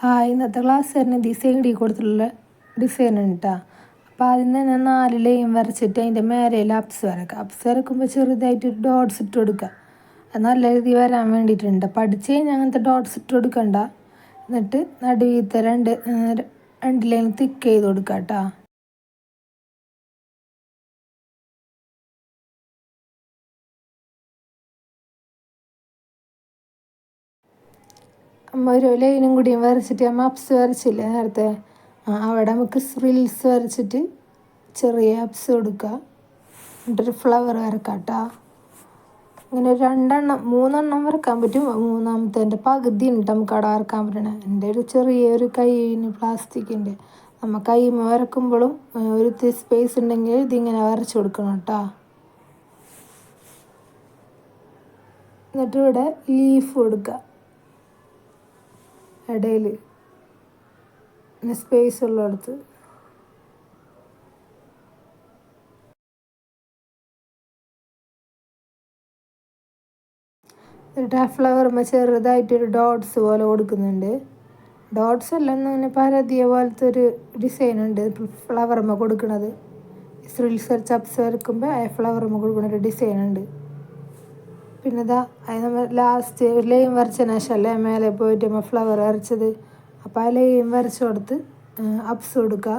Hi ഇന്നത്തെ class തന്നെ design ഇടി കൊടുത്തിട്ടുള്ള ഡിസൈൻ ഉണ്ട് കേട്ടോ അപ്പോൾ ആദ്യം തന്നെ നാല് ലൈൻ വരച്ചിട്ട് അതിന്റെ മേലെ അപ്സ് വരക്കുക അപ്സ് വരക്കുമ്പോൾ ചെറുതായിട്ട് ഡോട്ട്സ് ഇട്ട് കൊടുക്കുക നല്ല രീതിയിൽ വരാൻ വേണ്ടിയിട്ടുണ്ട്. പഠിച്ച് കഴിഞ്ഞാൽ അങ്ങനത്തെ ഡോട്ട്സ് ഇട്ട് കൊടുക്കണ്ട. എന്നിട്ട് നടുവീത്തെ രണ്ട് രണ്ട് ലൈൻ തിക്ക് ചെയ്ത് കൊടുക്കുക കേട്ടോ അമ്മ ഒരു ലൈനും കൂടിയും വരച്ചിട്ട് അമ്മ അപ്സ് വരച്ചില്ലേ നേരത്തെ? ആ അവിടെ നമുക്ക് സ്രിൽസ് വരച്ചിട്ട് ചെറിയ അപ്സ് കൊടുക്കുക എന്നിട്ടൊരു ഫ്ലവർ വരക്കാം കേട്ടോ ഇങ്ങനെ രണ്ടെണ്ണം മൂന്നെണ്ണം വരക്കാൻ പറ്റും. മൂന്നാമത്തെ എന്റെ പകുതി ഉണ്ട് നമുക്ക് അവിടെ വരക്കാൻ പറ്റണേ. എന്റെ ഒരു ചെറിയൊരു കൈയിന് പ്ലാസ്റ്റിക്കിന്റെ നമ്മ കൈ വരക്കുമ്പോഴും ഒരു സ്പേസ് ഉണ്ടെങ്കിൽ ഇതിങ്ങനെ വരച്ചു കൊടുക്കണം കേട്ടോ എന്നിട്ട് ഇവിടെ ലീഫ് കൊടുക്കുക ഇടയിൽ സ്പേസ് ഉള്ളിടത്ത്. എന്നിട്ട് ആ ഫ്ലവറുമ്പോൾ ചെറുതായിട്ടൊരു ഡോട്ട്സ് പോലെ കൊടുക്കുന്നുണ്ട്. ഡോട്ട്സ് എല്ലാം ഇങ്ങനെ പരതിയ പോലത്തെ ഒരു ഡിസൈൻ ഉണ്ട് ഫ്ലവറുമ്പോൾ കൊടുക്കുന്നത് ഫ്രിൽസ് ചപ്സ് വരക്കുമ്പോൾ ആ ഫ്ലവറുമ്പോൾ കൊടുക്കുന്ന ഒരു ഡിസൈൻ ഉണ്ട്. പിന്നെ ഇതാ അത് നമ്മൾ ലാസ്റ്റ് ലൈം വരച്ചതിന് ശേഷമല്ലേ മേലെ പോയിട്ട് നമ്മൾ ഫ്ലവർ വരച്ചത് അപ്പോൾ ആ ലൈം വരച്ചു കൊടുത്ത് അപ്സ് കൊടുക്കുക.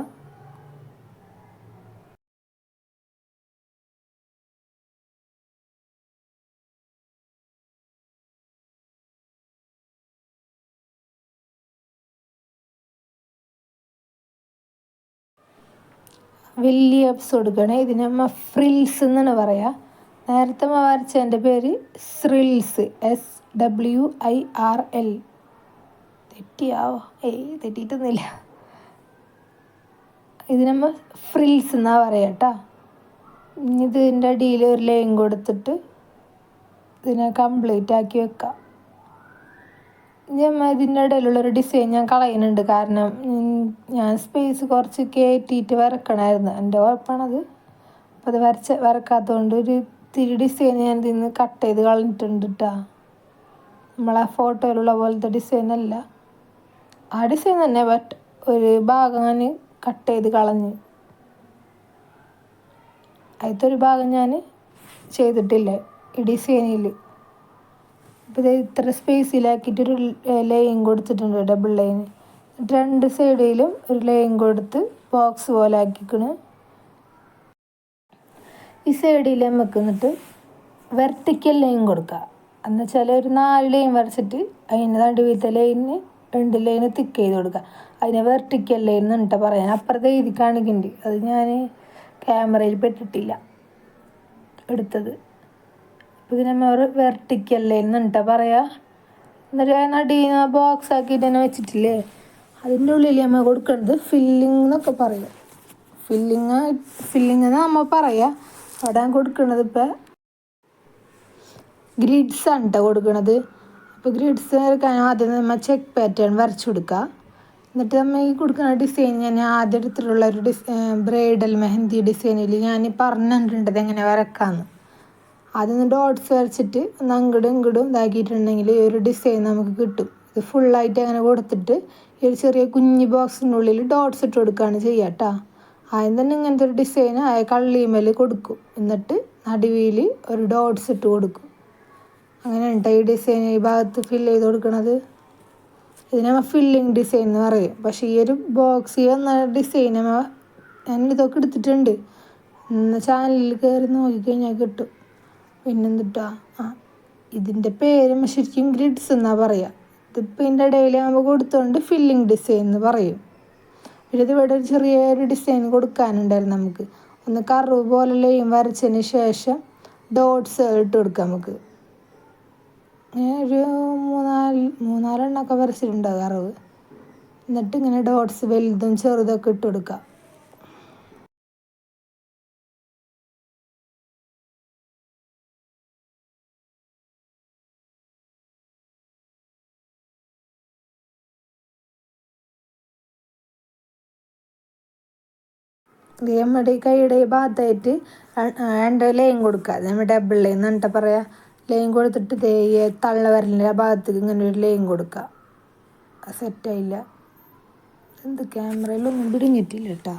വലിയ അപ്സ് കൊടുക്കണേ ഇതിനെ നമ്മ ഫ്രിൽസ് എന്നാണ് പറയുക. നേരത്തെ വരച്ചതിന്റെ പേര് swirls S W I R L തെറ്റിയാവോ? ഏയ് തെറ്റിയിട്ടൊന്നുമില്ല. ഇത് നമ്മൾ ഫ്രിൽസ് എന്നാ പറയാം കേട്ടോ. ഇതിന്റെ അടിയിൽ ഒരു ലൈൻ കൊടുത്തിട്ട് ഇതിനെ കംപ്ലീറ്റ് ആക്കി വെക്കാം. ഞാൻ ഇതിന്റെ ഇടയിലുള്ളൊരു ഡിസൈൻ ഞാൻ കളയുന്നുണ്ട്. കാരണം ഞാൻ സ്പേസ് കുറച്ച് കയറ്റിയിട്ട് വരക്കണമായിരുന്നു. എന്റെ കുഴപ്പമാണത്. അപ്പോൾ അത് വരച്ച വരക്കാത്തതുകൊണ്ട് ഒരു തിരി ഡിസൈൻ ഞാൻ ഇതിന്ന് കട്ട് ചെയ്ത് കളഞ്ഞിട്ടുണ്ട് കേട്ടോ നമ്മളെ ഫോട്ടോയിലുള്ള പോലത്തെ ഡിസൈൻ അല്ല. ആ ഡിസൈൻ തന്നെ ബട്ട് ഒരു ഭാഗം ഞാൻ കട്ട് ചെയ്ത് കളഞ്ഞ്. അതിലത്തെ ഒരു ഭാഗം ഞാൻ ചെയ്തിട്ടില്ല ഈ ഡിസൈനിൽ ഇപ്പം ഇത് ഇത്ര സ്പേസിലാക്കിയിട്ടൊരു ലൈൻ കൊടുത്തിട്ടുണ്ട് ഡബിൾ ലൈൻ രണ്ട് സൈഡിലും ഒരു ലൈൻ കൊടുത്ത് ബോക്സ് പോലെ ആക്കിക്കണ്. ഈ സൈഡിൽ നമുക്ക് വെർട്ടിക്കൽ ലൈൻ കൊടുക്കുക എന്ന് വെച്ചാൽ ഒരു നാല് ലൈൻ വരച്ചിട്ട് അതിന് നടുവിലത്തെ ലൈനിന് രണ്ട് ലൈന് തിക്ക് ചെയ്ത് കൊടുക്കുക അതിനെ വെർട്ടിക്കൽ ലൈൻ എന്നിട്ട് പറയാൻ അപ്പുറത്തെ എഴുതി കാണിക്കുന്നുണ്ട് അത് ഞാൻ ക്യാമറയിൽ പെട്ടിട്ടില്ല. എടുത്തത്. അപ്പോൾ ഇതിനെ വെർട്ടിക്കൽ ലൈൻ എന്നിട്ട് പറയാ. എന്നിട്ട് നടിയിൽ ബോക്സ് ആക്കിയിട്ട് തന്നെ വെച്ചിട്ടില്ലേ? അതിന്റെ ഉള്ളിൽ നമ്മൾ കൊടുക്കേണ്ടത് ഫില്ലിംഗ് എന്നൊക്കെ പറയാം. ഫില്ലിങ് ഫില്ലിങ് എന്ന് നമ്മൾ പറയാം. അവിടെ ഞാൻ കൊടുക്കുന്നത് ഇപ്പം. ഗ്രിഡ്സ് ആണ് കേട്ടോ കൊടുക്കുന്നത് അപ്പോൾ ഗ്രിഡ്സ് വരക്കാൻ ആദ്യം നമ്മൾ ചെക്ക് പാറ്റേൺ വരച്ചു കൊടുക്കുക എന്നിട്ട് നമ്മൾ ഈ കൊടുക്കുന്ന ഡിസൈൻ ഞാൻ ആദ്യം എടുത്തിട്ടുള്ള ഒരു ഡിസ് ബ്രൈഡൽ മെഹന്തി ഡിസൈനിൽ ഞാൻ പറഞ്ഞിട്ടുണ്ടത് എങ്ങനെ വരക്കാമെന്ന് അതൊന്ന് ഡോട്ട്സ് വരച്ചിട്ട് ഒന്ന് അങ്ങടും ഇങ്ങടും ഇതാക്കിയിട്ടുണ്ടെങ്കിൽ ഈ ഒരു ഡിസൈൻ നമുക്ക് കിട്ടും. ഇത് ഫുള്ളായിട്ട് അങ്ങനെ കൊടുത്തിട്ട് ഈ ഒരു ചെറിയ കുഞ്ഞ് ബോക്സിനുള്ളിൽ ഡോട്ട്സ് ഇട്ട് കൊടുക്കുകയാണ് ചെയ്യുക കേട്ടോ ആദ്യം തന്നെ ഇങ്ങനത്തെ ഒരു ഡിസൈൻ കള്ളിമേൽ കൊടുക്കും. എന്നിട്ട് നടുവിൽ ഒരു ഡോട്ട്സ് ഇട്ട് കൊടുക്കും. അങ്ങനെ ഉണ്ടോ ഈ ഡിസൈൻ ഈ ഭാഗത്ത് ഫില്ല് ചെയ്ത് കൊടുക്കണത്. ഇതിനെ ഫില്ലിങ് ഡിസൈൻ എന്ന് പറയും. പക്ഷേ ഈ ഒരു ബോക്സ് വന്ന ഡിസൈൻ ഞാൻ ഇതൊക്കെ എടുത്തിട്ടുണ്ട്. ചാനലിൽ കയറി നോക്കിക്കഴിഞ്ഞാൽ കിട്ടും. പിന്നെന്തിട്ടാ? ആ ഇതിന്റെ പേര് ശരിക്കും ഗ്രിഡ്സ് എന്നാ പറയുക ഇതിപ്പോൾ ഇതിന്റെ ഇടയിൽ ആകുമ്പോൾ കൊടുത്തുകൊണ്ട് ഫില്ലിങ് ഡിസൈൻ എന്ന് പറയും. പിന്നെ ഇത് ഇവിടെ ഒരു ചെറിയൊരു ഡിസൈൻ കൊടുക്കാനുണ്ടായിരുന്നു നമുക്ക്. ഒന്ന് കറുവ് പോലെ ലൈൻ വരച്ചതിന് ശേഷം ഡോട്ട്സ് ഇട്ട് കൊടുക്കാം നമുക്ക്. ഒരു മൂന്നാൽ മൂന്നാലെണ്ണമൊക്കെ വരച്ചിട്ടുണ്ടാകും കറവ് എന്നിട്ട് ഇങ്ങനെ ഡോട്ട്സ് വലുതും ചെറുതൊക്കെ ഇട്ട് കൊടുക്കാം നമ്മുടെ കൈയുടെ ഭാഗത്തായിട്ട് രണ്ട് ലൈൻ കൊടുക്കുക നമ്മൾ ഡബിൾ ലൈൻ എന്നിട്ട് പറയാം. ലൈൻ കൊടുത്തിട്ട് തേയെ തള്ള വരലിന്റെ ഭാഗത്തേക്ക് ഇങ്ങനെ ഒരു ലൈൻ കൊടുക്കുക സെറ്റായില്ല എന്ത് ക്യാമറയിലൊന്നും പിടിഞ്ഞിട്ടില്ല കേട്ടോ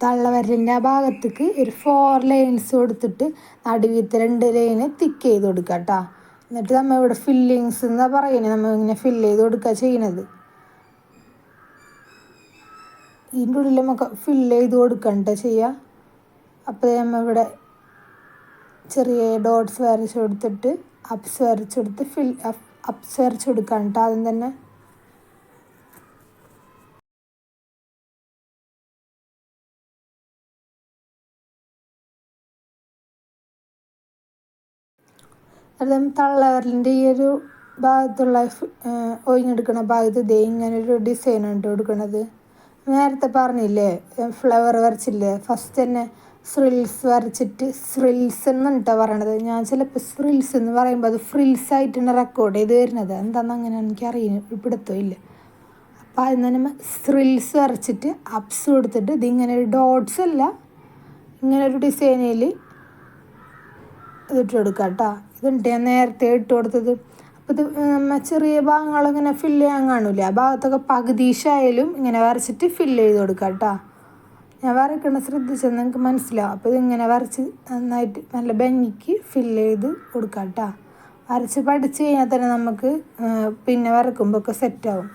തള്ളവരലിന്റെ ആ ഭാഗത്തേക്ക് ഒരു ഫോർ ലൈൻസ് കൊടുത്തിട്ട് നടുവിത്തെ രണ്ട് ലൈന് തിക്ക് ചെയ്ത് കൊടുക്കുക കേട്ടോ എന്നിട്ട് നമ്മൾ ഇവിടെ ഫില്ലിങ്സ് എന്നാ പറയുന്നത് നമ്മൾ ഇങ്ങനെ ഫില്ല് ചെയ്ത് കൊടുക്കുക ചെയ്യണത്. ഇതിന്റെ ഉള്ളിൽ നമുക്ക് ഫില്ല് ചെയ്ത് കൊടുക്കണ്ട ചെയ്യുക അപ്പോൾ നമ്മൾ ഇവിടെ ചെറിയ ഡോട്ട്സ് വരച്ച് കൊടുത്തിട്ട് അപ്സ് വരച്ചെടുത്ത് ഫിൽ അപ്സ് വരച്ച് കൊടുക്കാം കേട്ടോ ആദ്യം തന്നെ അത് തള്ളവരലിന്റെ ഈ ഒരു ഭാഗത്തുള്ള ഒഴിഞ്ഞെടുക്കുന്ന ഭാഗത്ത് ദേ ഇങ്ങനെ ഒരു ഡിസൈൻ ഉണ്ട് കൊടുക്കുന്നത് നേരത്തെ പറഞ്ഞില്ലേ ഫ്ലവർ വരച്ചില്ലേ? ഫസ്റ്റ് തന്നെ സ്രിൽസ് വരച്ചിട്ട് സ്രിൽസ് എന്നിട്ടാണ് പറയണത്. ഞാൻ ചിലപ്പോൾ സ്രിൽസ് എന്ന് പറയുമ്പോൾ അത് ഫ്രിൽസ് ആയിട്ടാണ് റെക്കോർഡ് ചെയ്ത് വരുന്നത്. എന്താണെന്ന് അങ്ങനെ എനിക്ക് അറിയുന്നു ഇല്ല. അപ്പോൾ അതിന് തന്നെ സ്രിൽസ് വരച്ചിട്ട് അപ്സ് കൊടുത്തിട്ട് ഇതിങ്ങനെ ഒരു ഡോട്ട്സ് അല്ല ഇങ്ങനെ ഒരു ഡിസൈനിൽ ഇതിട്ട് കൊടുക്കാം കേട്ടോ ഇതുണ്ട് നേരത്തെ ഇട്ട് കൊടുത്തത്. അപ്പോൾ ഇത് ചെറിയ ഭാഗങ്ങളിങ്ങനെ ഫില്ല് ചെയ്യാൻ കാണില്ല? ആ ഭാഗത്തൊക്കെ പകുതീശായാലും ഇങ്ങനെ വരച്ചിട്ട് ഫില്ല് ചെയ്ത് കൊടുക്കാം കേട്ടോ ഞാൻ വരയ്ക്കണ ശ്രദ്ധിച്ചാൽ നിങ്ങൾക്ക് മനസ്സിലാവും. അപ്പോൾ ഇതിങ്ങനെ വരച്ച് നന്നായിട്ട് നല്ല ഭംഗിക്ക് ഫില്ല് ചെയ്ത് കൊടുക്കാം കേട്ടോ വരച്ച് പഠിച്ച് കഴിഞ്ഞാൽ തന്നെ നമുക്ക് പിന്നെ വരക്കുമ്പോൾ ഒക്കെ സെറ്റാവും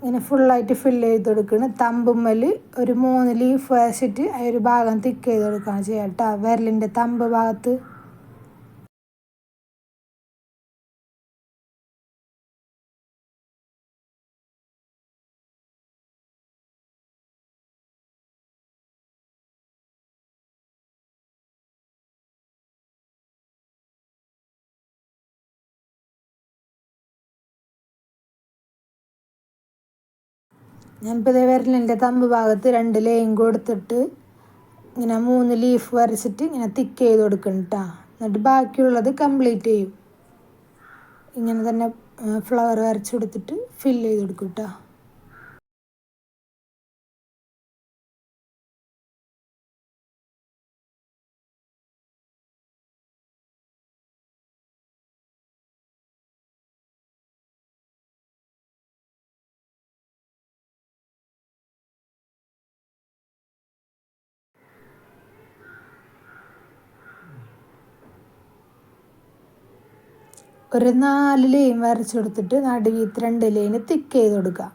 ഇങ്ങനെ ഫുള്ളായിട്ട് ഫില്ല് ചെയ്ത് കൊടുക്കണം. തമ്പുമ്മൽ ഒരു മൂന്ന് ലീഫ് വരച്ചിട്ട് ആ ഒരു ഭാഗം തിക്ക് ചെയ്ത് കൊടുക്കുകയാണ് ചെയ്യാം കേട്ടോ വിരലിന്റെ തമ്പ് ഭാഗത്ത് ഞാനിപ്പോൾ ഇതേ വിരലിന്റെ തമ്പ് ഭാഗത്ത് രണ്ട് ലൈൻ കൊടുത്തിട്ട് ഇങ്ങനെ മൂന്ന് ലീഫ് വരച്ചിട്ട് ഇങ്ങനെ തിക്ക് ചെയ്ത് കൊടുക്കണം കേട്ടോ എന്നിട്ട് ബാക്കിയുള്ളത് കംപ്ലീറ്റ് ചെയ്യും. ഇങ്ങനെ തന്നെ ഫ്ലവർ വരച്ച് കൊടുത്തിട്ട് ഫില്ല് ചെയ്ത് കൊടുക്കും കേട്ടോ ഒരു നാല് ലൈൻ വരച്ച് കൊടുത്തിട്ട് നടുവീത്ത് രണ്ട് ലൈന് തിക്ക് ചെയ്ത് കൊടുക്കുക.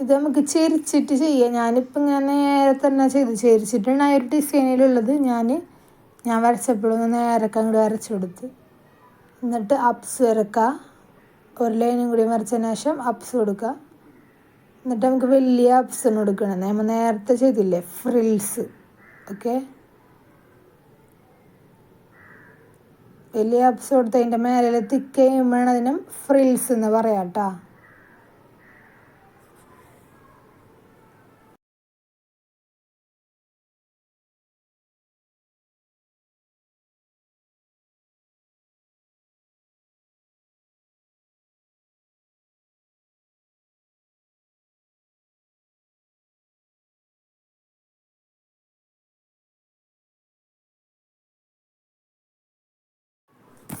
ഇത് നമുക്ക് ചെരിച്ചിട്ട് ചെയ്യാം. ഞാനിപ്പോൾ ഇങ്ങനെ നേരെ തന്നെ ചെയ്ത് ചെരിച്ചിട്ടാണ് ആ ഒരു ഡിസൈനിലുള്ളത്. ഞാൻ ഞാൻ വരച്ചപ്പോഴൊന്ന് നേരൊക്കെ അങ്ങോട്ട് വരച്ച് കൊടുത്ത്. എന്നിട്ട് അപ്സ് വരക്കുക. ഒരു ലൈനും കൂടി വരച്ചതിന് ശേഷം അപ്സ് കൊടുക്കുക. എന്നിട്ട് നമുക്ക് വലിയ അപ്സ് കൊടുക്കണം നമ്മൾ നേരത്തെ ചെയ്തില്ലേ? ഫ്രിൽസ് ഓക്കെ വലിയ കൊടുത്ത് അതിന്റെ മേലെ തിക്കയും വേണതിനും ഫ്രിൽസ് എന്ന് പറയാം കേട്ടോ.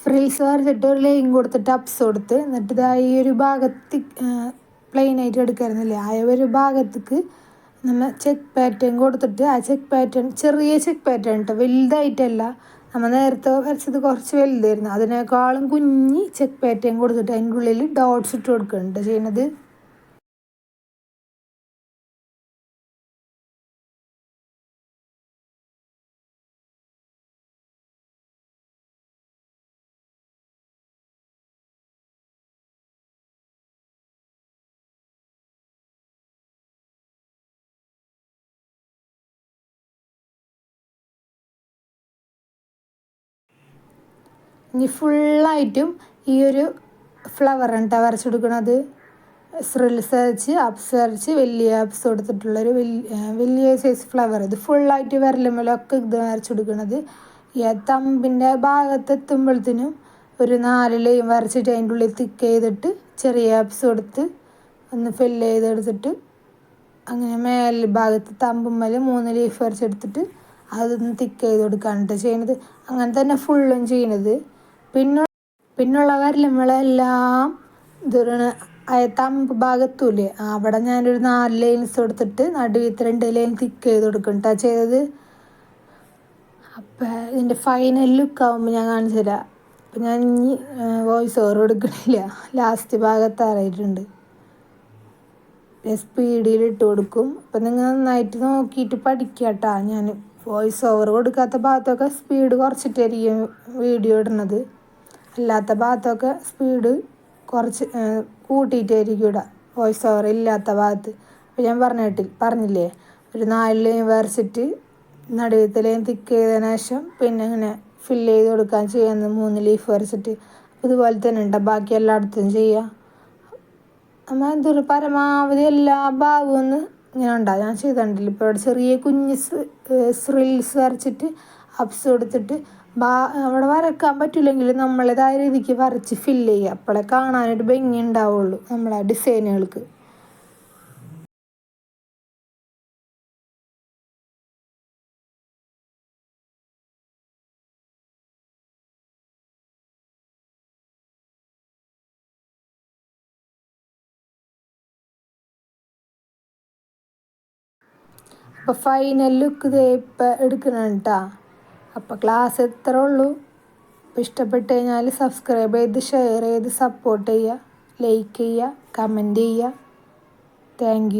ഫ്രിൽസ് വരച്ചിട്ട് ഒരു ലൈൻ കൊടുത്തിട്ട് അപ്സ് കൊടുത്ത് എന്നിട്ട് ഇതാ ഈ ഒരു ഭാഗത്ത് പ്ലെയിൻ ആയിട്ട് എടുക്കായിരുന്നില്ലേ? ആ ഒരു ഭാഗത്തേക്ക് നമ്മൾ ചെക്ക് പാറ്റേൺ കൊടുത്തിട്ട് ആ ചെക്ക് പാറ്റേൺ ചെറിയ ചെക്ക് പാറ്റേൺ കേട്ടോ വലുതായിട്ടല്ല. നമ്മൾ നേരത്തെ വരച്ചത് കുറച്ച് വലുതായിരുന്നു. അതിനേക്കാളും കുഞ്ഞി ചെക്ക് പാറ്റേൺ കൊടുത്തിട്ട് അതിന്റെ ഉള്ളിൽ ഡോട്ട്സ് ഇട്ട് കൊടുക്കുന്നുണ്ട്. ചെയ്യുന്നത് ഇനി ഫുള്ളായിട്ടും ഈ ഒരു വരച്ചെടുക്കണത് സ്രിൽസ് വരച്ച് അപ്സ് വരച്ച് വലിയ അപ്സ് കൊടുത്തിട്ടുള്ളൊരു വലിയ വലിയ സൈസ് ഫ്ലവർ ഇത് ഫുള്ളായിട്ട് വിരലുമ്മലൊക്കെ ഇത് വരച്ചെടുക്കണത് ഈ തമ്പിന്റെ ഭാഗത്ത് എത്തുമ്പോഴത്തേനും ഒരു നാല് ലൈൻ വരച്ചിട്ട് അതിന്റെ ഉള്ളിൽ തിക്ക് ചെയ്തിട്ട് ചെറിയ അപ്സ് കൊടുത്ത് ഒന്ന് ഫില്ല് ചെയ്തെടുത്തിട്ട് അങ്ങനെ മേൽ ഭാഗത്ത് തമ്പുമ്മൽ മൂന്ന് ലീഫ് വരച്ചെടുത്തിട്ട് അതൊന്ന് തിക്ക് ചെയ്ത് കൊടുക്കാനായിട്ട് ചെയ്യണത്. അങ്ങനെ തന്നെ ഫുള്ളും ചെയ്യുന്നത് പിന്നെ പിന്നുള്ള നമ്മളെല്ലാം ഇതൊരു തമ്പ് ഭാഗത്തൂല്ലേ? അവിടെ ഞാനൊരു നാല് ലൈൻസ് കൊടുത്തിട്ട് നടുവിത്ത് രണ്ട് ലൈൻ തിക്ക് ചെയ്ത് കൊടുക്കും കേട്ടോ ചെയ്തത്. അപ്പം ഇതിന്റെ ഫൈനൽ ലുക്ക് ആകുമ്പോൾ ഞാൻ കാണിച്ചു തരാം. അപ്പം ഞാൻ ഇനി വോയിസ് ഓവർ കൊടുക്കണില്ല. ലാസ്റ്റ് ഭാഗത്താറായിട്ടുണ്ട് സ്പീഡിൽ ഇട്ട് കൊടുക്കും. അപ്പം നിങ്ങൾ നന്നായിട്ട് നോക്കിയിട്ട് പഠിക്കുക കേട്ടോ ഞാൻ വോയിസ് ഓവർ കൊടുക്കാത്ത ഭാഗത്തൊക്കെ സ്പീഡ് കുറച്ചിട്ടായിരിക്കും വീഡിയോ ഇടുന്നത്. അല്ലാത്ത ഭാഗത്തൊക്കെ സ്പീഡ് കുറച്ച് കൂട്ടിയിട്ടായിരിക്കും ഇടുക വോയിസ് ഓവർ ഇല്ലാത്ത ഭാഗത്ത്. അപ്പോൾ ഞാൻ പറഞ്ഞിട്ട് പറഞ്ഞില്ലേ? ഒരു നാലിലേയും വരച്ചിട്ട് നടുവത്തെ ലൈൻ തിക്ക് ചെയ്തതിനു ശേഷം പിന്നെ ഇങ്ങനെ ഫില്ല് ചെയ്ത് കൊടുക്കാൻ ചെയ്യാമെന്ന് മൂന്ന് ലീഫ് വരച്ചിട്ട്. ഇതുപോലെ തന്നെ ഉണ്ട് ബാക്കി എല്ലായിടത്തും ചെയ്യുക നമ്മൾ എന്തൊരു പരമാവധി എല്ലാ ഭാഗവും ഒന്ന് ഇങ്ങനെ ഉണ്ടാകും ഞാൻ ചെയ്തിട്ടില്ല ഇപ്പോൾ ഇവിടെ ചെറിയ കുഞ്ഞ് സ്രിൽസ് വരച്ചിട്ട് അപ്സ് കൊടുത്തിട്ട് അവിടെ വരക്കാൻ പറ്റില്ലെങ്കിൽ നമ്മളേതായ രീതിക്ക് വരച്ച് ഫില്ല് ചെയ്യുക. അപ്പോഴേ കാണാനൊരു ഭംഗി ഉണ്ടാവുള്ളൂ നമ്മളെ ഡിസൈനുകൾക്ക് അപ്പോൾ ഫൈനൽ ലുക്ക് ഇതേ ഇപ്പം എടുക്കണം കേട്ടോ അപ്പോൾ ക്ലാസ് എത്ര ഉള്ളൂ? ഇഷ്ടപ്പെട്ട് കഴിഞ്ഞാൽ സബ്സ്ക്രൈബ് ചെയ്ത് ഷെയർ ചെയ്ത് സപ്പോർട്ട് ചെയ്യുക. ലൈക്ക് ചെയ്യുക കമന്റ് ചെയ്യുക. താങ്ക്